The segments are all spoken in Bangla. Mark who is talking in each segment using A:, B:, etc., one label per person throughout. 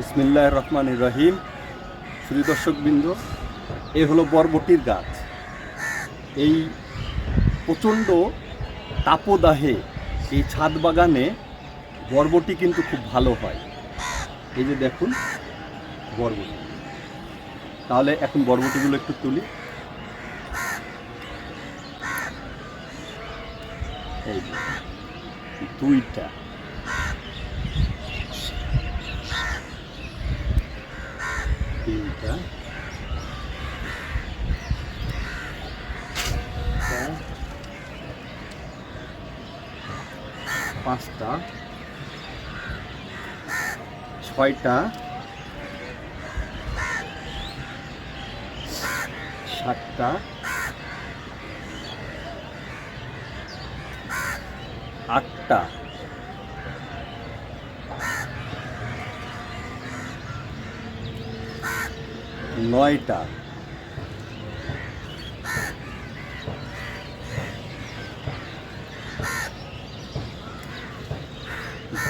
A: বিসমিল্লাহ রহমান রহিম শ্রী দর্শকবৃন্দ, এ হলো বরবটির গাছ। এই প্রচণ্ড তাপদাহে এই ছাদ বাগানে বরবটি কিন্তু খুব ভালো হয়। এই যে দেখুন, বরবটি। তাহলে এখন বরবটিগুলো একটু তুলি। এই দুইটা। তিনটা পাঁচটা ছয়টা সাতটা আটটা নয়টা।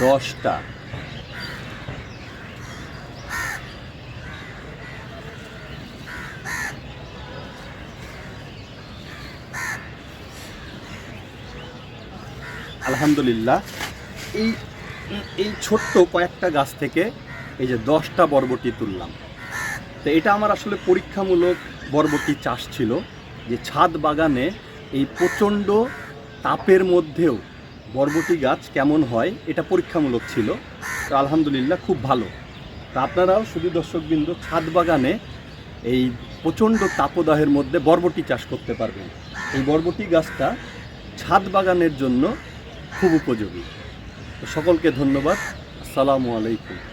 A: দশটা। আলহামদুলিল্লাহ। এই এই ছোট্ট কয়েকটা গাছ থেকে এই যে দশটা বরবটি তুললাম। তো এটা আমার আসলে পরীক্ষামূলক বরবটি চাষ ছিল, যে ছাদ বাগানে এই প্রচণ্ড তাপের মধ্যেও বরবটি গাছ কেমন হয় এটা পরীক্ষামূলক ছিল, তো আলহামদুলিল্লাহ খুব ভালো। তা আপনারাও শুধু দর্শকবৃন্দ, ছাদ বাগানে এই প্রচণ্ড তাপদাহের মধ্যে বরবটি চাষ করতে পারবেন। এই বরবটি গাছটা ছাদ বাগানের জন্য খুব উপযোগী। সকলকে ধন্যবাদ। আসসালামু আলাইকুম।